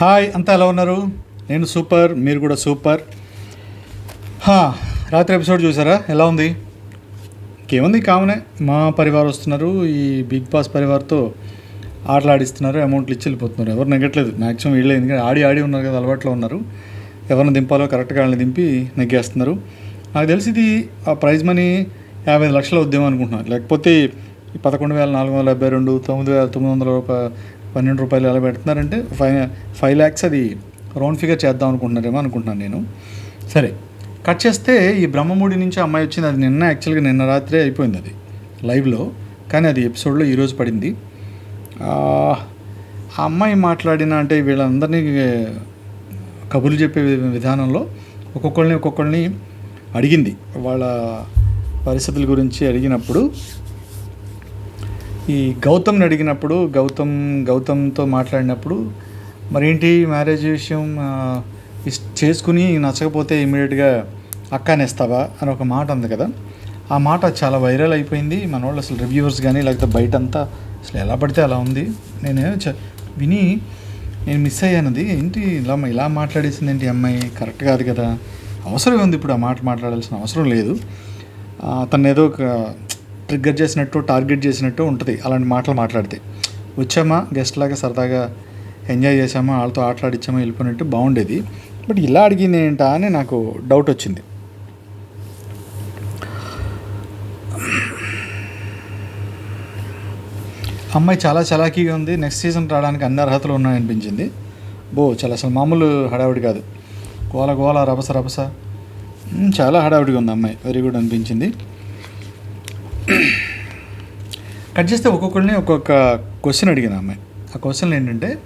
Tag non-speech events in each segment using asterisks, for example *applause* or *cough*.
Hi అంతా ఎలా ఉన్నారు? నేను సూపర్ మీరు కూడా సూపర్. హా, రాత్రి ఎపిసోడ్ చూసారా? ఎలా ఉంది? ఇంకేముంది కామనే. మా పరివారం వస్తున్నారు ఈ బిగ్ బాస్ పరివార్తో ఆటలు ఆడిస్తున్నారు అమౌంట్లు ఇచ్చి వెళ్ళిపోతున్నారు. ఎవరు నెగ్గట్లేదు. మ్యాక్సిమం వీళ్ళే ఎందుకంటే ఆడి ఆడి ఉన్నారు కదా అలవాట్లో ఉన్నారు. ఎవరిని దింపాలో కరెక్ట్గా వాళ్ళని దింపి నెగ్గేస్తున్నారు. నాకు తెలిసి ఇది ఆ ప్రైజ్ మనీ యాభై ఐదు ఉద్యమం అనుకుంటున్నాను లేకపోతే ఈ పదకొండు వేల నాలుగు వందల డెబ్బై రెండు తొమ్మిది వేల తొమ్మిది వందల పన్నెండు రూపాయలు ఎలా పెడుతున్నారంటే ఫైవ్ ఫైవ్ ల్యాక్స్ అది రౌండ్ ఫిగర్ చేద్దాం అనుకుంటున్నారేమో అనుకుంటున్నాను నేను. సరే కట్ చేస్తే ఈ బ్రహ్మముడి నుంచి అమ్మాయి వచ్చింది. అది నిన్న యాక్చువల్గా నిన్న రాత్రే అయిపోయింది అది లైవ్లో కానీ అది ఎపిసోడ్లో ఈరోజు పడింది. ఆ అమ్మాయి మాట్లాడిన అంటే వీళ్ళందరినీ కబుర్లు చెప్పే విధానంలో ఒక్కొక్కరిని ఒక్కొక్కరిని అడిగింది. వాళ్ళ పరిస్థితుల గురించి అడిగినప్పుడు ఈ గౌతమ్ని అడిగినప్పుడు గౌతమ్ గౌతమ్తో మాట్లాడినప్పుడు మరేంటి మ్యారేజ్ విషయం? చేసుకుని నచ్చకపోతే ఇమీడియట్గా అక్కానేస్తావా? అని ఒక మాట ఉంది కదా. ఆ మాట చాలా వైరల్ అయిపోయింది. మన వాళ్ళు అసలు రివ్యూవర్స్ కానీ లేకపోతే బయట అంతా అసలు ఎలా పడితే అలా ఉంది. నేను చ- విని నేను మిస్ అయ్యానది. ఏంటి ఇలా ఇలా మాట్లాడేసింది ఏంటి అమ్మాయి? కరెక్ట్ కాదు కదా. అవసరం ఉంది ఇప్పుడు ఆ మాట మాట్లాడాల్సిన అవసరం లేదు. తను ఏదో ఒక ట్రిగ్గర్ చేసినట్టు టార్గెట్ చేసినట్టు ఉంటుంది అలాంటి మాటలు మాట్లాడితే. వచ్చామా? గెస్ట్ లాగా సరదాగా ఎంజాయ్ చేసామా వాళ్ళతో ఆటలాడిచ్చామా? వెళ్ళిపోయినట్టు బాగుండేది. బట్ ఇలా అడిగింది ఏంటా అని నాకు డౌట్ వచ్చింది. అమ్మాయి చాలా చలాకీగా ఉంది. నెక్స్ట్ సీజన్ రావడానికి అన్ని అర్హతలు ఉన్నాయనిపించింది. బో చాలా అసలు మామూలు హడావిడి కాదు. గోల గోల రభస రభస. చాలా హడావిడిగా ఉంది అమ్మాయి. వెరీ గుడ్ అనిపించింది. కట్ చేస్తే ఒక్కొక్కరిని ఒక్కొక్క క్వశ్చన్ అడిగింది అమ్మాయి. ఆ క్వశ్చన్ ఏంటంటే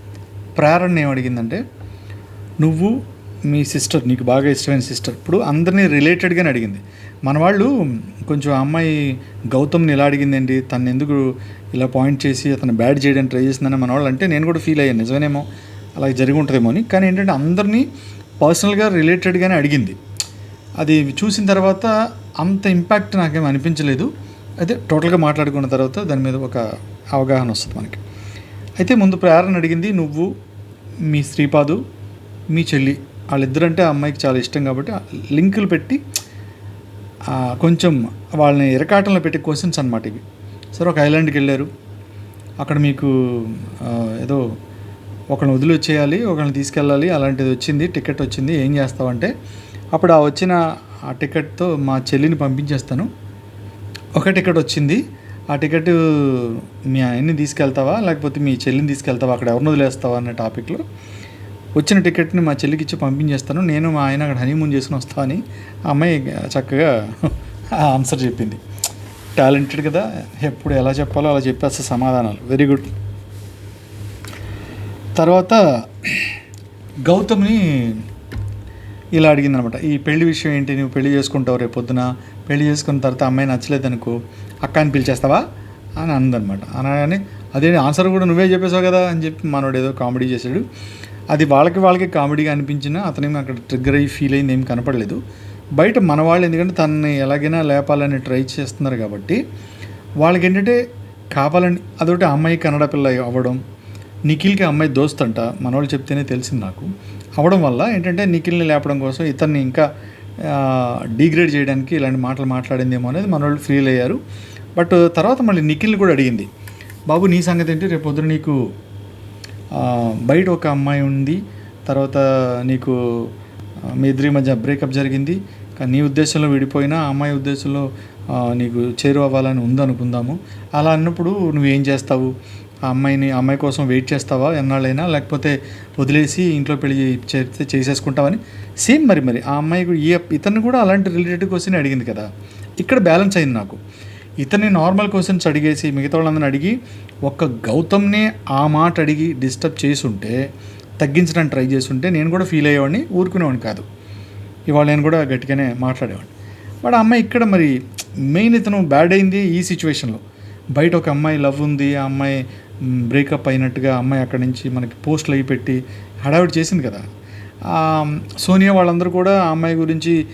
ప్రేరణ ఏం అడిగిందంటే నువ్వు మీ సిస్టర్ నీకు బాగా ఇష్టమైన సిస్టర్ ఇప్పుడు అందరినీ రిలేటెడ్గానే అడిగింది. మన వాళ్ళు కొంచెం అమ్మాయి గౌతమ్ని ఇలా అడిగిందండి తను ఎందుకు ఇలా పాయింట్ చేసి అతను బ్యాడ్ చేయడానికి ట్రై చేసిందని మన వాళ్ళు అంటే నేను కూడా ఫీల్ అయ్యాను. నిజమేనేమో అలా జరిగి ఉంటుందేమో అని. కానీ ఏంటంటే అందరినీ పర్సనల్గా రిలేటెడ్గానే అడిగింది. అది చూసిన తర్వాత అంత ఇంపాక్ట్ నాకేం అనిపించలేదు. అయితే టోటల్గా మాట్లాడుకున్న తర్వాత దాని మీద ఒక అవగాహన వస్తుంది మనకి. అయితే ముందు ప్రేరణ అడిగింది నువ్వు మీ శ్రీపాదు మీ చెల్లి. వాళ్ళిద్దరంటే ఆ అమ్మాయికి చాలా ఇష్టం కాబట్టి లింకులు పెట్టి కొంచెం వాళ్ళని ఇరకాటంలో పెట్టే క్వశ్చన్స్ అనమాట ఇవి. సరే ఒక ఐలాండ్కి వెళ్ళారు. అక్కడ మీకు ఏదో ఒకరిని వదిలి వచ్చేయాలి ఒకరిని తీసుకెళ్ళాలి అలాంటిది వచ్చింది టికెట్ వచ్చింది ఏం చేస్తావంటే అప్పుడు ఆ వచ్చిన ఆ టికెట్తో మా చెల్లిని పంపించేస్తాను. ఒక టికెట్ వచ్చింది. ఆ టికెట్ మీ ఆయన్ని తీసుకెళ్తావా? లేకపోతే మీ చెల్లిని తీసుకెళ్తావా? అక్కడ ఎవరిని వదిలేస్తావా? అనే టాపిక్లో వచ్చిన టికెట్ని మా చెల్లికి ఇచ్చి పంపించేస్తాను. నేను మా ఆయన అక్కడ హనీమూన్ చేసుకుని వస్తా అని ఆ అమ్మాయి చక్కగా ఆన్సర్ చెప్పింది. టాలెంటెడ్ కదా. ఎప్పుడు ఎలా చెప్పాలో అలా చెప్పేస్తే సమాధానాలు. వెరీ గుడ్ తర్వాత గౌతమ్ని ఇలా అడిగింది అనమాట ఈ పెళ్ళి విషయం ఏంటి? నువ్వు పెళ్ళి చేసుకుంటావు రేపు పొద్దున. పెళ్ళి చేసుకున్న తర్వాత అమ్మాయి నచ్చలేదనుకో అక్క అని పిలిచేస్తావా? అని అందనమాట అనగానే అదే ఆన్సర్ కూడా నువ్వే చెప్పేసావు కదా అని చెప్పి మనోడు ఏదో కామెడీ చేశాడు. అది వాళ్ళకి వాళ్ళకి కామెడీగా అనిపించినా అతనేమి అక్కడ ట్రిగ్గర్ అయ్యి ఫీల్ అయింది ఏం కనపడలేదు. బయట మన వాళ్ళు ఎందుకంటే తనని ఎలాగైనా లేపాలని ట్రై చేస్తున్నారు కాబట్టి వాళ్ళకి ఏంటంటే కావాలని అదొకటి అమ్మాయి కన్నడ పిల్ల అవ్వడం నిఖిల్కి అమ్మాయి దోస్త్ అంట మనవాళ్ళు చెప్తేనే తెలిసింది నాకు. అవడం వల్ల ఏంటంటే నిఖిల్ని లేపడం కోసం ఇతన్ని ఇంకా డిగ్రేడ్ చేయడానికి ఇలాంటి మాటలు మాట్లాడిందేమో అనేది మన వాళ్ళు ఫీల్ అయ్యారు. బట్ తర్వాత మళ్ళీ నిఖిల్ని కూడా అడిగింది. బాబు నీ సంగతి ఏంటి? రేపు పొద్దున నీకు బయట ఒక అమ్మాయి ఉంది. తర్వాత నీకు మీ ఇద్దరి మధ్య బ్రేకప్ జరిగింది. కానీ నీ ఉద్దేశంలో విడిపోయినా ఆ అమ్మాయి ఉద్దేశంలో నీకు చేరువవ్వాలని ఉందనుకుందాము. అలా అన్నప్పుడు నువ్వేం చేస్తావు? ఆ అమ్మాయిని అమ్మాయి కోసం వెయిట్ చేస్తావా ఎన్నాళ్ళైనా? లేకపోతే వదిలేసి ఇంట్లో పెళ్ళి చేస్తే చేసేసుకుంటావని? సేమ్ మరి మరి ఆ అమ్మాయి ఈ ఇతన్ని కూడా అలాంటి రిలేటెడ్ క్వశ్చన్ అడిగింది కదా. ఇక్కడ బ్యాలెన్స్ అయింది నాకు. ఇతన్ని నార్మల్ క్వశ్చన్స్ అడిగేసి మిగతా వాళ్ళందరిని అడిగి ఒక్క గౌతమ్నే ఆ మాట అడిగి డిస్టర్బ్ చేసుంటే తగ్గించడానికి ట్రై చేస్తుంటే నేను కూడా ఫీల్ అయ్యేవాడిని ఊరుకునేవాడిని కాదు. ఇవాళ నేను కూడా గట్టిగానే మాట్లాడేవాడిని. బట్ ఆ అమ్మాయి ఇక్కడ మరి మెయిన్ ఇతను బ్యాడ్ అయింది ఈ సిచ్యువేషన్లో. బయట ఒక అమ్మాయి లవ్ ఉంది ఆ అమ్మాయి బ్రేకప్ అయినట్టుగా అమ్మాయి అక్కడి నుంచి మనకి పోస్టులు అవి పెట్టి హడావిడి చేసింది కదా. సోనియా వాళ్ళందరూ కూడా ఆ అమ్మాయి గురించి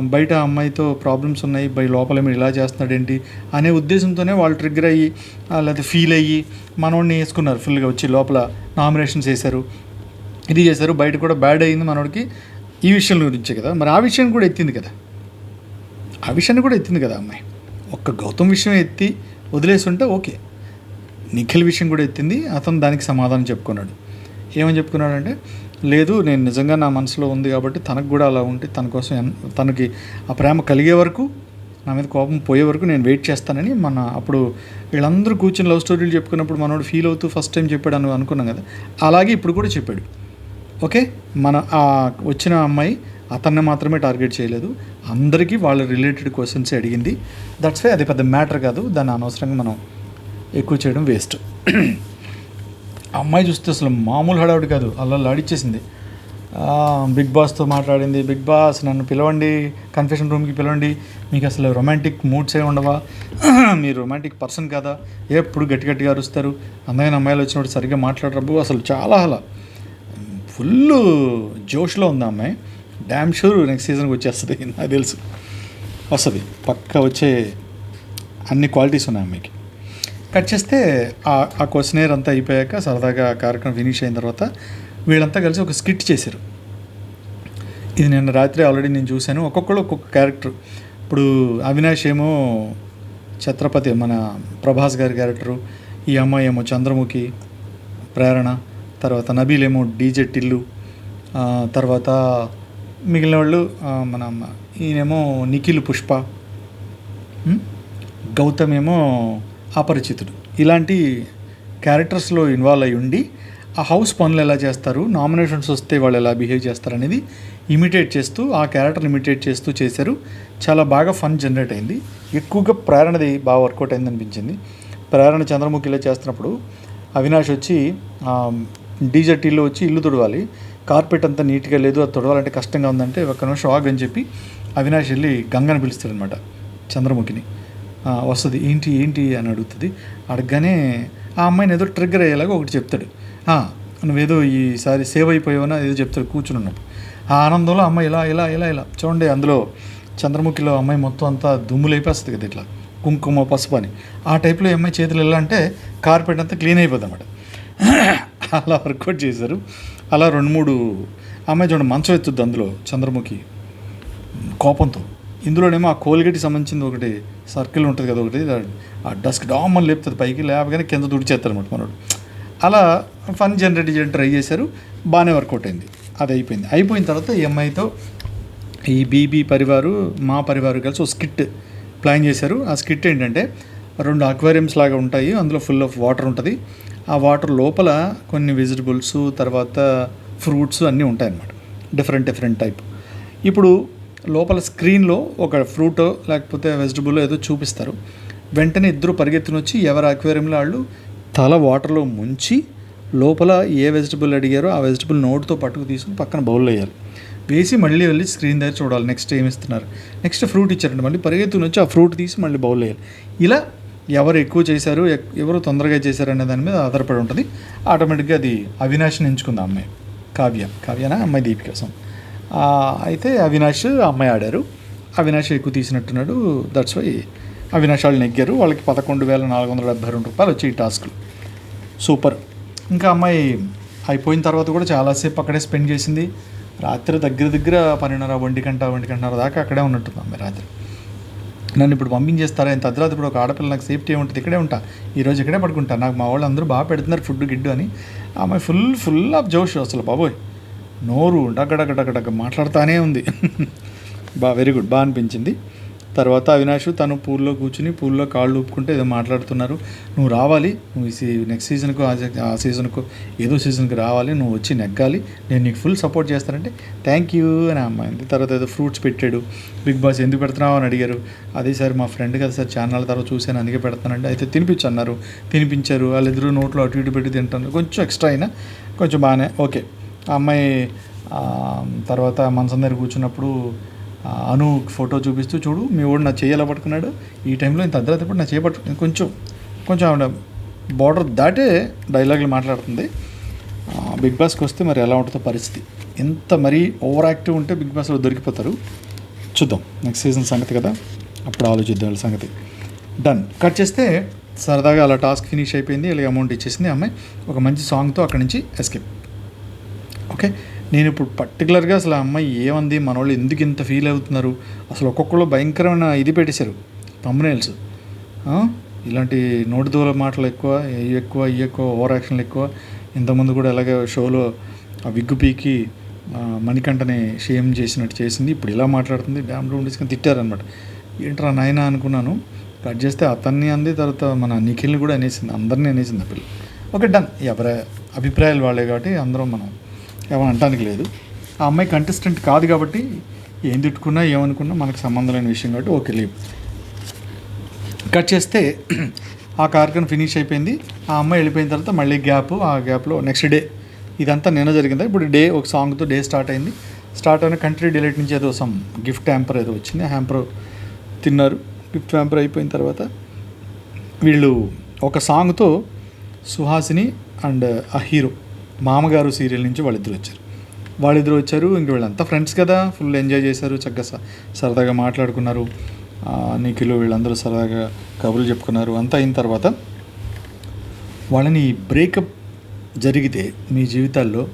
బయట అమ్మాయితో ప్రాబ్లమ్స్ ఉన్నాయి బై లోపల మీరు ఇలా చేస్తున్నాడు ఏంటి అనే ఉద్దేశంతోనే వాళ్ళు ట్రిగ్గర్ అయ్యి లేకపోతే ఫీల్ అయ్యి మనోడిని వేసుకున్నారు. ఫుల్గా వచ్చి లోపల నామినేషన్స్ వేశారు ఇది చేశారు బయట కూడా బ్యాడ్ అయింది మనోడికి. ఈ విషయం గురించే కదా. మరి ఆ విషయాన్ని కూడా ఎత్తింది కదా. ఆ విషయాన్ని కూడా ఎత్తింది కదా అమ్మాయి. ఒక్క గౌతమ్ విషయం ఎత్తి వదిలేసి ఉంటే ఓకే. నిఖిల్ విషయం కూడా ఎత్తింది. అతను దానికి సమాధానం చెప్పుకున్నాడు. ఏమని చెప్పుకున్నాడంటే లేదు నేను నిజంగా నా మనసులో ఉంది కాబట్టి తనకు కూడా అలా ఉంటే తన కోసం తనకి ఆ ప్రేమ కలిగే వరకు నా మీద కోపం పోయే వరకు నేను వెయిట్ చేస్తానని మన అప్పుడు వీళ్ళందరూ కూర్చొని లవ్ స్టోరీలు చెప్పుకున్నప్పుడు మనోడు ఫీల్ అవుతూ ఫస్ట్ టైం చెప్పాడు అని అనుకున్నాం కదా. అలాగే ఇప్పుడు కూడా చెప్పాడు. ఓకే? మన ఆ వచ్చిన అమ్మాయి అతన్ని మాత్రమే టార్గెట్ చేయలేదు. అందరికీ వాళ్ళ రిలేటెడ్ క్వశ్చన్స్ అడిగింది. దట్స్ వై అది పెద్ద మ్యాటర్ కాదు. దాన్ని అనవసరంగా మనం ఎక్కువ చేయడం వేస్ట్. అమ్మాయి చూస్తే అసలు మామూలు హడావుడి కాదు. అలా లాడిచ్చేసింది. బిగ్ బాస్తో మాట్లాడింది. బిగ్ బాస్ నన్ను పిలవండి కన్ఫెషన్ రూమ్కి పిలవండి. మీకు అసలు రొమాంటిక్ మూడ్స్ ఉండవా? *clears throat* మీరు రొమాంటిక్ పర్సన్ కదా? ఎప్పుడు గట్టి గట్టిగా అరుస్తారు? అందమైన అమ్మాయిలు వచ్చినప్పుడు సరిగ్గా మాట్లాడరబ్బు అసలు చాలా అలా ఫుల్ జోష్లో ఉంది అమ్మాయి. డ్యామ్ షూర్ నెక్స్ట్ సీజన్కి వచ్చేస్తుంది నాకు తెలుసు. వస్తుంది. పక్క వచ్చే అన్ని క్వాలిటీస్ ఉన్నాయి అమ్మాయికి. కట్ చేస్తే ఆ ఆ క్వశ్చనేర్ అంతా అయిపోయాక సరదాగా ఆ కార్యక్రమం ఫినిష్ అయిన తర్వాత వీళ్ళంతా కలిసి ఒక స్కిట్ చేశారు. ఇది నిన్న రాత్రి ఆల్రెడీ నేను చూశాను. ఒక్కొక్కరు ఒక్కొక్క క్యారెక్టర్ ఇప్పుడు అవినాష్ ఏమో ఛత్రపతి మన ప్రభాస్ గారి క్యారెక్టరు ఈ అమ్మాయి ఏమో చంద్రముఖి ప్రేరణ తర్వాత నబీల్ ఏమో డీజే టిల్లు తర్వాత మిగిలిన వాళ్ళు మన అమ్మ- ఈయనేమో నిఖిల్ పుష్ప గౌతమ్ ఏమో అపరిచితుడు. ఇలాంటి క్యారెక్టర్స్లో ఇన్వాల్వ్ అయి ఉండి ఆ హౌస్ పనులు ఎలా చేస్తారు నామినేషన్స్ వస్తే వాళ్ళు ఎలా బిహేవ్ చేస్తారు అనేది ఇమిటేట్ చేస్తూ ఆ క్యారెక్టర్ ఇమిటేట్ చేస్తూ చేశారు. చాలా బాగా ఫన్ జనరేట్ అయింది. ఎక్కువగా ప్రేరణది బాగా వర్కౌట్ అయింది అనిపించింది. ప్రేరణ చంద్రముఖిలో చేస్తున్నప్పుడు అవినాష్ వచ్చి డీజే టీలో వచ్చి ఇల్లు తుడవాలి. కార్పెట్ అంతా నీట్గా లేదు అది తుడవాలంటే కష్టంగా ఉందంటే ఒక్క నిమిషం ఆగు అని చెప్పి అవినాష్ వెళ్ళి గంగని పిలుస్తాడనమాట చంద్రముఖిని. వస్తుంది ఏంటి ఏంటి అని అడుగుతుంది. అడగగానే ఆ అమ్మాయిని ఏదో ట్రిగ్గర్ అయ్యేలాగా ఒకటి చెప్తాడు. నువ్వేదో ఈసారి సేవ్ అయిపోయావని ఏదో చెప్తాడు కూర్చుని ఉన్నప్పుడు. ఆ ఆనందంలో అమ్మాయి ఇలా ఇలా ఇలా ఇలా చూడండి అందులో చంద్రముఖిలో అమ్మాయి మొత్తం అంతా దుమ్ము లేపేస్తుంది కదా ఇట్లా కుంకుమ పసుపు అని. ఆ టైప్లో అమ్మాయి చేతులు ఎలా అంటే కార్పెట్ అంతా క్లీన్ అయిపోద్ది అనమాట అలా వర్కౌట్ చేశారు. అలా రెండు మూడు అమ్మాయి చూడండి మంచం ఎత్తుద్ది అందులో చంద్రముఖి కోపంతో. ఇందులోనేమో ఆ కోల్గేట్కి సంబంధించింది ఒకటి సర్కిల్ ఉంటుంది కదా ఒకటి ఆ డస్క్ డామని లేపుతుంది పైకి లేపగానే కింద తుడిచేస్తారు అనమాట మనోడు. అలా ఫన్ జనరేట్ చేయడం ట్రై చేశారు బాగానే వర్కౌట్ అయింది. అది అయిపోయింది. అయిపోయిన తర్వాత ఈ అమ్మాయితో ఈ బీబీ పరివారు మా పరివారు కలిసి ఒక స్కిట్ ప్లాన్ చేశారు. ఆ స్కిట్ ఏంటంటే రెండు అక్వేరియంస్ లాగా ఉంటాయి అందులో ఫుల్ ఆఫ్ వాటర్ ఉంటుంది. ఆ వాటర్ లోపల కొన్ని వెజిటబుల్స్ తర్వాత ఫ్రూట్స్ అన్నీ ఉంటాయన్నమాట. Different different type. ఇప్పుడు లోపల స్క్రీన్లో ఒక ఫ్రూట్ లేకపోతే వెజిటబుల్ ఏదో చూపిస్తారు. వెంటనే ఇద్దరు పరిగెత్తుని వచ్చి ఎవరి అక్వేరియంలో వాళ్ళు తల వాటర్లో ముంచి లోపల ఏ వెజిటబుల్ అడిగారో ఆ వెజిటబుల్ నోటుతో పట్టుకు తీసుకుని పక్కన బౌల్లో వేయాలి. వేసి మళ్ళీ వెళ్ళి స్క్రీన్ దగ్గర చూడాలి. నెక్స్ట్ ఏమి ఇస్తున్నారు? నెక్స్ట్ ఫ్రూట్ ఇచ్చారండి మళ్ళీ పరిగెత్తుని వచ్చి ఆ ఫ్రూట్ తీసి మళ్ళీ బౌల్ వేయాలి. ఇలా ఎవరు ఎక్కువ చేశారు ఎవరు తొందరగా చేశారు అనే దాని మీద ఆధారపడి ఉంటుంది. ఆటోమేటిక్గా అది అవినాష్ని ఎంచుకుంది అమ్మాయి. కావ్య. కావ్యనా? అమ్మాయి దీపిక. కోసం అయితే అవినాష్ అమ్మాయి ఆడారు. అవినాష్ ఎక్కువ తీసినట్టున్నాడు. దట్స్ వై అవినాష్ వాళ్ళు నెగ్గారు. వాళ్ళకి పదకొండు వేల నాలుగు వందల డెబ్బై రెండు రూపాయలు వచ్చి టాస్క్లు సూపర్ ఇంకా అమ్మాయి అయిపోయిన తర్వాత కూడా చాలాసేపు అక్కడే స్పెండ్ చేసింది. రాత్రి దగ్గర దగ్గర పన్నెండున్నర ఒంటి గంట ఒంటి గంటన్నర దాకా అక్కడే ఉన్నట్టుంది అమ్మాయి రాత్రి. నన్ను ఇప్పుడు పంపించేస్తారా? ఇంత అర్ధరాత్రి ఇప్పుడు ఒక ఆడపిల్ల నాకు సేఫ్టీ ఉంటుంది. ఇక్కడే ఉంటా. ఈరోజు ఇక్కడే పడుకుంటా. నాకు మా వాళ్ళు అందరూ బాగా పెడుతున్నారు ఫుడ్ గిడ్డు అని. ఆమె ఫుల్ ఫుల్ ఆఫ్ జోష్ అసలు బాబోయ్. నోరు డగడగడగడగ మాట్లాడుతానే ఉంది. బా వెరీ గుడ్ బాగా అనిపించింది. తర్వాత అవినాష్ తను పూల్లో కూర్చుని పూల్లో కాళ్ళు ఊపుకుంటే ఏదో మాట్లాడుతున్నారు. నువ్వు రావాలి. నువ్వు ఈ సీ నెక్స్ట్ సీజన్కు ఆ సీజన్కు ఏదో సీజన్కి రావాలి. నువ్వు వచ్చి నెగ్గాలి. నేను నీకు ఫుల్ సపోర్ట్ చేస్తానంటే థ్యాంక్ యూ అని అమ్మాయింది తర్వాత ఏదో ఫ్రూట్స్ పెట్టాడు. బిగ్ బాస్ ఎందుకు పెడుతున్నావు? అని అడిగారు. అదే సార్ మా ఫ్రెండ్ కదా సార్ ఛానల్ తర్వాత చూశాను అందుకే పెడతానంటే అయితే తినిపించన్నారు తినిపించారు. వాళ్ళిద్దరూ నోట్లో అటు ఇటు పెట్టి తింటాను కొంచెం ఎక్స్ట్రా అయినా కొంచెం బాగానే ఓకే ఆ అమ్మాయి తర్వాత మనసం దగ్గర కూర్చున్నప్పుడు అను ఫోటో చూపిస్తూ చూడు మీ వాడు నా చేయాల పట్టుకున్నాడు? ఈ టైంలో ఇంత అర్ధరాత్రి పట్టు నా చేపట్టు కొంచెం కొంచెం ఆవిడ బార్డర్ దాటే డైలాగులు మాట్లాడుతుంది. బిగ్ బాస్కి వస్తే మరి ఎలా ఉంటుందో పరిస్థితి. ఎంత మరీ ఓవర్ యాక్టివ్ ఉంటే బిగ్ బాస్లో దొరికిపోతారు. చూద్దాం. నెక్స్ట్ సీజన్ సంగతి కదా? అప్పుడు ఆలోచిద్దాం వాళ్ళ సంగతి. డన్ కట్ చేస్తే సరదాగా అలా టాస్క్ ఫినిష్ అయిపోయింది ఇలాగ అమౌంట్ ఇచ్చేసింది అమ్మాయి. ఒక మంచి సాంగ్తో అక్కడి నుంచి ఎస్కేప్ ఓకే. నేను ఇప్పుడు పర్టికులర్గా అసలు ఆ అమ్మాయి ఏమంది? మన వాళ్ళు ఎందుకు ఇంత ఫీల్ అవుతున్నారు? అసలు ఒక్కొక్కళ్ళు భయంకరమైన ఇది పెట్టేశారు. తమ్మునేల్స్ ఇలాంటి నోటి దూల మాటలు ఎక్కువ ఇవి ఎక్కువ ఇవి ఎక్కువ ఓవర్ యాక్షన్లు ఎక్కువ. ఇంతకుముందు కూడా అలాగే షోలో ఆ విగ్గు పీకి మణికంఠని షేమ్ చేసినట్టు చేసింది. ఇప్పుడు ఇలా మాట్లాడుతుంది. డ్యామ్లో ఉండేసుకొని తిట్టారనమాట ఏంట్రా నాయన అనుకున్నాను. కట్ చేస్తే అతన్ని అంది తర్వాత మన నిఖిల్ని కూడా అనేసింది. అందరినీ అనేసింది ఆ పిల్ల. ఓకే డన్ ఎవరి అభిప్రాయాలు వాళ్ళే కాబట్టి అందరం మనం ఏమని అంటానికి లేదు. ఆ అమ్మాయి కంటెస్టెంట్ కాదు కాబట్టి ఏం తిట్టుకున్నా ఏమనుకున్నా మనకు సంబంధం లేని విషయం కాబట్టి ఓకే లీవ్ కట్ చేస్తే ఆ కార్యక్రమం ఫినిష్ అయిపోయింది. ఆ అమ్మాయి వెళ్ళిపోయిన తర్వాత మళ్ళీ గ్యాప్ ఆ గ్యాప్లో నెక్స్ట్ డే ఇదంతా నిన్న జరిగింది? ఇప్పుడు డే ఒక సాంగ్తో డే స్టార్ట్ అయింది. స్టార్ట్ అయిన కంట్రీ డిలైట్ నుంచి ఏదో సమ్ గిఫ్ట్ హ్యాంపర్ ఏదో వచ్చింది. హ్యాంపర్ తిన్నారు. గిఫ్ట్ హ్యాంపర్ అయిపోయిన తర్వాత వీళ్ళు ఒక సాంగ్తో సుహాసిని అండ్ ఆ హీరో మామగారు సీరియల్ నుంచి వాళ్ళిద్దరు వచ్చారు. వాళ్ళిద్దరు వచ్చారు ఇంక వీళ్ళంతా ఫ్రెండ్స్ కదా ఫుల్ ఎంజాయ్ చేశారు చక్కగా సరదాగా మాట్లాడుకున్నారు. నిఖిలు వీళ్ళందరూ సరదాగా కబుర్లు చెప్పుకున్నారు. అంతా అయిన తర్వాత వాళ్ళని బ్రేకప్ జరిగితే మీ జీవితాల్లో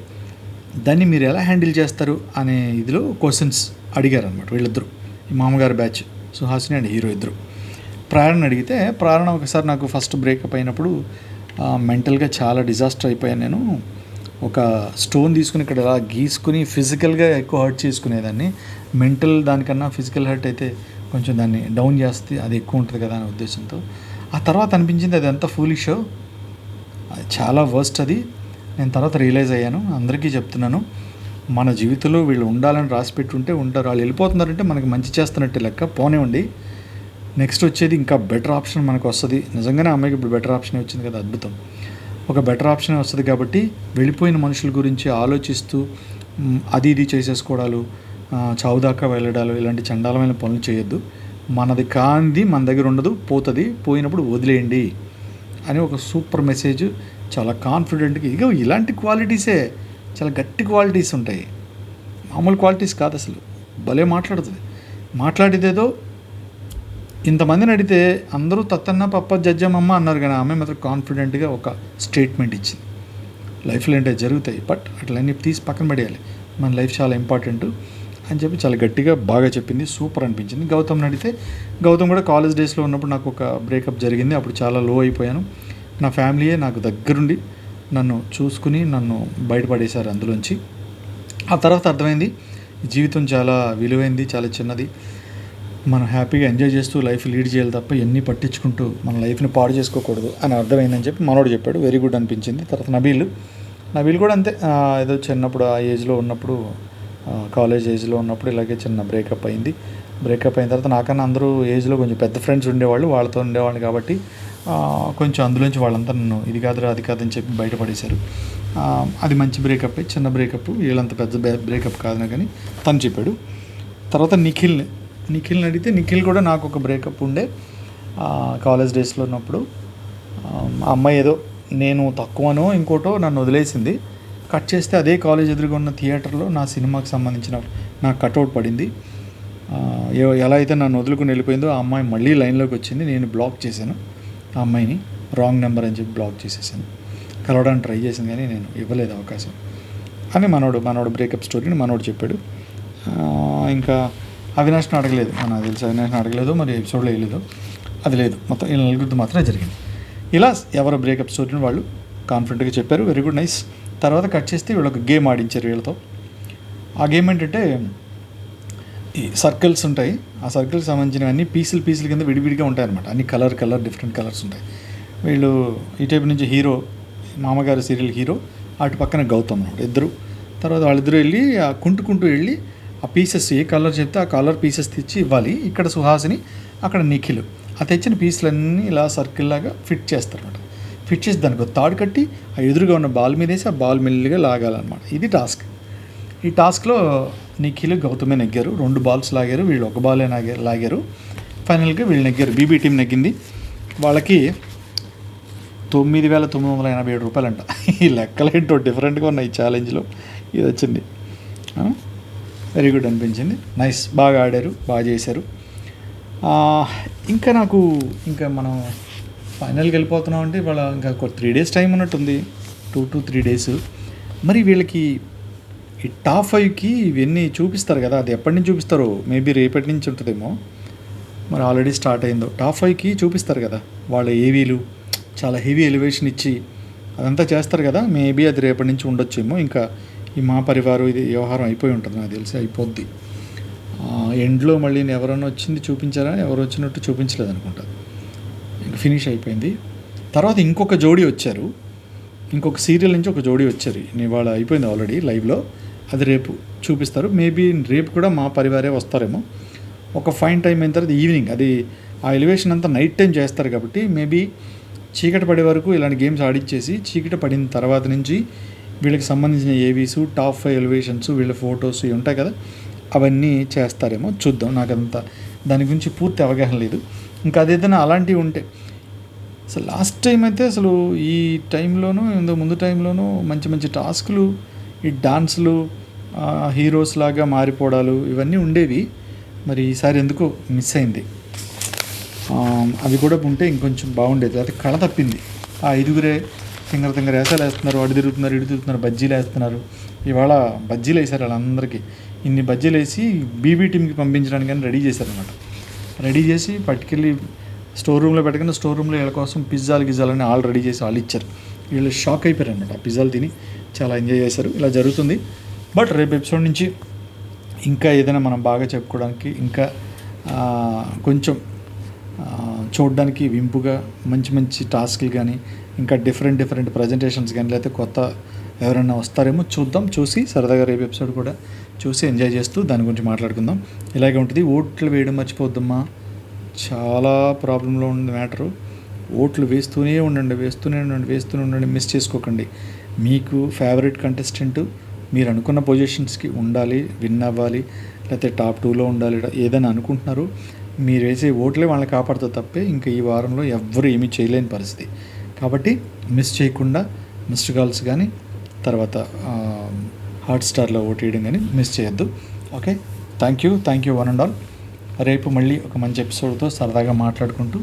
దాన్ని మీరు ఎలా హ్యాండిల్ చేస్తారు అనే ఇదిలో క్వశ్చన్స్ అడిగారు అనమాట వీళ్ళిద్దరు. ఈ మామగారు బ్యాచ్ సుహాసిని అండ్ హీరో ఇద్దరు. ప్రారణ అడిగితే ప్రారణ ఒకసారి నాకు ఫస్ట్ బ్రేకప్ అయినప్పుడు మెంటల్గా చాలా డిజాస్టర్ అయిపోయాను నేను. ఒక స్టోన్ తీసుకుని ఇక్కడ అలా గీసుకుని ఫిజికల్గా ఎక్కువ హర్ట్ చేసుకునేదాన్ని. మెంటల్ దానికన్నా ఫిజికల్ హర్ట్ అయితే కొంచెం దాన్ని డౌన్ చేస్తే అది ఎక్కువ ఉంటుంది కదా అనే ఉద్దేశంతో. ఆ తర్వాత అనిపించింది అది ఎంత ఫూలిషో. అది చాలా వర్స్ట్ అది. నేను తర్వాత రియలైజ్ అయ్యాను. అందరికీ చెప్తున్నాను. మన జీవితంలో వీళ్ళు ఉండాలని రాసి పెట్టుంటే ఉంటారు. వాళ్ళు వెళ్ళిపోతున్నారంటే మనకి మంచి చేస్తున్నట్టే లెక్క. పోనివ్వండి. నెక్స్ట్ వచ్చేది ఇంకా బెటర్ ఆప్షన్ మనకు వస్తుంది. నిజంగానే అమ్మాయికి ఇప్పుడు బెటర్ ఆప్షన్ వచ్చింది కదా అద్భుతం. ఒక బెటర్ ఆప్షన్ వస్తుంది కాబట్టి వెళ్ళిపోయిన మనుషుల గురించి ఆలోచిస్తూ అది ఇది చేసేసుకోవడాలు చావుదాకా చావు దాకా వెళ్ళడాలు ఇలాంటి చండాలమైన పనులు చేయొద్దు. మనది కాంది మన దగ్గర ఉండదు పోతుంది పోయినప్పుడు వదిలేయండి అని ఒక సూపర్ మెసేజ్ చాలా కాన్ఫిడెంట్గా ఇక ఇలాంటి క్వాలిటీసే చాలా గట్టి క్వాలిటీస్ ఉంటాయి. మామూలు క్వాలిటీస్ కాదు అసలు భలే మాట్లాడుతుంది. మాట్లాడేదేదో ఇంతమందిని అడిగితే అందరూ తత్తన్న పప్ప జడ్జమ్మమ్మ అన్నారు కానీ ఆమె మాత్రం కాన్ఫిడెంట్గా ఒక స్టేట్మెంట్ ఇచ్చింది. లైఫ్లో ఏంటో జరుగుతాయి బట్ అట్లన్నీ తీసి పక్కన పడేయాలి. మన లైఫ్ చాలా ఇంపార్టెంట్ అని చెప్పి చాలా గట్టిగా బాగా చెప్పింది సూపర్ అనిపించింది. గౌతమ్ని అడిగితే గౌతమ్ కూడా కాలేజ్ డేస్లో ఉన్నప్పుడు నాకు ఒక బ్రేకప్ జరిగింది. అప్పుడు చాలా లో అయిపోయాను. నా ఫ్యామిలీయే నాకు దగ్గరుండి నన్ను చూసుకుని నన్ను బయటపడేశారు అందులోంచి. ఆ తర్వాత అర్థమైంది జీవితం చాలా విలువైంది చాలా చిన్నది. మనం హ్యాపీగా ఎంజాయ్ చేస్తూ లైఫ్ లీడ్ చేయాలి తప్ప ఎన్ని పట్టించుకుంటూ మన లైఫ్ని పాడు చేసుకోకూడదు అని అర్థమైందని చెప్పి మనోడు చెప్పాడు. వెరీ గుడ్ అనిపించింది. తర్వాత నబీల్. నబీల్ కూడా అంతే. ఏదో చిన్నప్పుడు ఆ ఏజ్లో ఉన్నప్పుడు కాలేజ్ ఏజ్లో ఉన్నప్పుడు ఇలాగే చిన్న బ్రేకప్ అయింది. బ్రేకప్ అయిన తర్వాత నాకన్నా అందరూ ఏజ్లో కొంచెం పెద్ద ఫ్రెండ్స్ ఉండేవాళ్ళు వాళ్ళతో ఉండేవాళ్ళు కాబట్టి కొంచెం అందులోంచి వాళ్ళంతా నన్ను ఇది కాదురా అది కాదని చెప్పి బయటపడేశారు. అది మంచి బ్రేకప్ చిన్న బ్రేకప్ వీళ్ళంత పెద్ద బ్రేకప్ కాదని కానీ తను చెప్పాడు. తర్వాత నిఖిల్ని నిఖిల్ని అడిగితే నిఖిల్ కూడా నాకు ఒక బ్రేకప్ ఉండే కాలేజ్ డేస్లో ఉన్నప్పుడు. ఆ, అమ్మాయి ఏదో నేను తక్కువనో ఇంకోటో నన్ను వదిలేసింది. కట్ చేస్తే అదే కాలేజ్ ఎదురుగా ఉన్న థియేటర్లో నా సినిమాకి సంబంధించిన నా కట్అవుట్ పడింది. ఎలా అయితే నన్ను వదులుకుని వెళ్ళిపోయిందో ఆ అమ్మాయి మళ్ళీ లైన్లోకి వచ్చింది. నేను బ్లాక్ చేశాను. ఆ అమ్మాయిని రాంగ్ నెంబర్ అని చెప్పి బ్లాక్ చేసేసాను. కలవడానికి ట్రై చేసింది కానీ నేను ఇవ్వలేదు అవకాశం. అని మనోడు మనోడు బ్రేకప్ స్టోరీని మనోడు చెప్పాడు. ఇంకా అవినాష్ని అడగలేదు. నాకు తెలిసి అవినాష్ని అడగలేదు మరి ఎపిసోడ్లో వేయలేదు అది లేదు. మొత్తం వీళ్ళ నలుగురిది మాత్రమే జరిగింది. ఇలా ఎవరు బ్రేకప్ స్టోరీని వాళ్ళు కాన్ఫిడెంట్గా చెప్పారు. వెరీ గుడ్ నైస్ తర్వాత కట్ చేస్తే వీళ్ళు ఒక గేమ్ ఆడించారు వీళ్ళతో. ఆ గేమ్ ఏంటంటే ఈ సర్కిల్స్ ఉంటాయి. ఆ సర్కిల్కి సంబంధించినవన్నీ పీసులు పీసులు కింద విడివిడిగా ఉంటాయి అనమాట అన్ని కలర్ కలర్ డిఫరెంట్ కలర్స్ ఉంటాయి. వీళ్ళు ఈ టైప్ నుంచి హీరో మామగారు సీరియల్ హీరో అటు పక్కన గౌతమ్ అనమాట ఇద్దరు. తర్వాత వాళ్ళిద్దరూ వెళ్ళి ఆ కుంటుకుంటూ వెళ్ళి ఆ పీసెస్ ఏ కలర్ చెప్తే ఆ కలర్ పీసెస్ తెచ్చి ఇవ్వాలి. ఇక్కడ సుహాసిని అక్కడ నిఖిల్. ఆ తెచ్చిన పీసులన్నీ ఇలా సర్కిల్ లాగా ఫిట్ చేస్తారనమాట ఫిట్ చేసి దానికి తాడు కట్టి ఆ ఎదురుగా ఉన్న బాల్ మీద వేసి ఆ బాల్ మెల్లిగా లాగాలన్నమాట. ఇది టాస్క్ ఈ టాస్క్లో నిఖిల్ గౌతమే నెగ్గారు. రెండు బాల్స్ లాగారు. వీళ్ళు ఒక బాలే నాగారు లాగారు. ఫైనల్గా వీళ్ళు నెగ్గారు. బీబీ టీం నెగ్గింది. వాళ్ళకి తొమ్మిది వేల తొమ్మిది వందల ఎనభై ఏడు రూపాయలంట. ఈ లెక్కలేంటో డిఫరెంట్గా ఉన్నాయి ఈ ఛాలెంజ్లో ఇది వచ్చింది. వెరీ గుడ్ అనిపించింది. నైస్ బాగా ఆడారు. బాగా చేశారు. ఇంకా నాకు ఇంకా మనం ఫైనల్కి వెళ్ళిపోతున్నాం అంటే వాళ్ళ ఇంకా ఒక త్రీ డేస్ టైం ఉన్నట్టుంది. టూ టు త్రీ డేస్ మరి వీళ్ళకి ఈ టాప్ ఫైవ్కి ఇవన్నీ చూపిస్తారు కదా. అది ఎప్పటి నుంచి చూపిస్తారో? మేబీ రేపటి నుంచి ఉంటుందేమో. మరి ఆల్రెడీ స్టార్ట్ అయిందో. టాప్ ఫైవ్కి చూపిస్తారు కదా. వాళ్ళ ఏవీలు చాలా హెవీ ఎలివేషన్ ఇచ్చి అదంతా చేస్తారు కదా. మేబీ అది రేపటి నుంచి ఉండొచ్చేమో. ఇంకా ఈ మా పరివారం ఇది వ్యవహారం అయిపోయి ఉంటుంది నాకు తెలిసి అయిపోద్ది. ఎండ్లో మళ్ళీ ఎవరైనా వచ్చింది చూపించారా? ఎవరు వచ్చినట్టు చూపించలేదు అనుకుంటా. ఇంకా ఫినిష్ అయిపోయింది. తర్వాత ఇంకొక జోడీ వచ్చారు. ఇంకొక సీరియల్ నుంచి ఒక జోడీ వచ్చారు. ఇవాళ అయిపోయింది ఆల్రెడీ లైవ్లో. అది రేపు చూపిస్తారు. మేబీ రేపు కూడా మా పరివారే వస్తారేమో. ఒక ఫైన్ టైం అయిన తర్వాత ఈవినింగ్. అది ఆ ఎలివేషన్ అంతా నైట్ టైం చేస్తారు కాబట్టి మేబీ చీకటి పడే వరకు ఇలాంటి గేమ్స్ ఆడిచ్చేసి చీకటి పడిన తర్వాత నుంచి వీళ్ళకి సంబంధించిన ఏవీస్ టాప్ ఫైవ్ ఎలివేషన్స్ వీళ్ళ ఫొటోస్ ఇవి ఉంటాయి కదా అవన్నీ చేస్తారేమో చూద్దాం. నాకు అంత దాని గురించి పూర్తి అవగాహన లేదు. ఇంకా అదేదైనా అలాంటివి ఉంటే అసలు లాస్ట్ టైం అయితే అసలు ఈ టైంలోనూ ఇందులో ముందు టైంలోనూ మంచి మంచి టాస్క్లు ఈ డాన్సులు హీరోస్ లాగా మారిపోవడాలు ఇవన్నీ ఉండేవి. మరి ఈసారి ఎందుకో మిస్ అయింది. అవి కూడా ఉంటే ఇంకొంచెం బాగుండేది. అది కళ తప్పింది. ఆ ఐదుగురే తింగర తింగర వేసాలు వేస్తున్నారు అడి తిరుగుతున్నారు ఇటు తిరుగుతున్నారు బజ్జీలు వేస్తున్నారు. ఇవాళ బజ్జీలు వేశారు వాళ్ళందరికీ ఇన్ని బజ్జీలు వేసి బీబీ టీంకి పంపించడానికి అని రెడీ చేశారనమాట రెడీ చేసి పట్టుకెళ్ళి స్టోర్ రూమ్లో పెట్టకుండా స్టోర్ రూమ్లో వీళ్ళ కోసం పిజ్జాలు గిజ్జాలని ఆల్ రెడీ చేసి వాళ్ళు ఇచ్చారు. వీళ్ళు షాక్ అయిపోయారు అనమాట ఆ పిజ్జాలు తిని చాలా ఎంజాయ్ చేశారు. ఇలా జరుగుతుంది. బట్ రేపు ఎపిసోడ్ నుంచి ఇంకా ఏదైనా మనం బాగా చెప్పుకోవడానికి ఇంకా కొంచెం చూడడానికి వింపుగా మంచి మంచి టాస్క్లు కానీ ఇంకా డిఫరెంట్ డిఫరెంట్ ప్రజెంటేషన్స్ కానీ లేకపోతే కొత్త ఎవరైనా వస్తారేమో చూద్దాం. చూసి సరదాగా రేపు ఎపిసోడ్ కూడా చూసి ఎంజాయ్ చేస్తూ దాని గురించి మాట్లాడుకుందాం. ఇలాగే ఉంటుంది. ఓట్లు వేయడం మర్చిపోద్దమ్మా చాలా ప్రాబ్లంలో ఉంది మ్యాటరు ఓట్లు వేస్తూనే ఉండండి వేస్తూనే ఉండండి వేస్తూనే ఉండండి. మిస్ చేసుకోకండి. మీకు ఫేవరెట్ కంటెస్టెంట్ మీరు అనుకున్న పొజిషన్స్కి ఉండాలి విన్ అవ్వాలి లేకపోతే టాప్ టూలో ఉండాలి ఏదైనా అనుకుంటున్నారు. మీరు వేసే ఓట్లే వాళ్ళని కాపాడుతా తప్పే. ఇంకా ఈ వారంలో ఎవ్వరు ఏమీ చేయలేని పరిస్థితి. కాబట్టి మిస్ చేయకుండా మిస్డ్ కాల్స్ కానీ తర్వాత హాట్స్టార్లో ఓటేయడం కానీ మిస్ చేయొద్దు. Okay thank you thank you one and all రేపు మళ్ళీ ఒక మంచి ఎపిసోడ్తో సరదాగా మాట్లాడుకుంటూ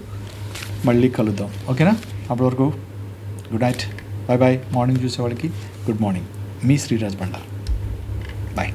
మళ్ళీ కలుద్దాం. ఓకేనా అప్పటి వరకు good night bye bye morning చూసేవాళ్ళకి good morning మీ శ్రీరాజ్ బండార్. బాయ్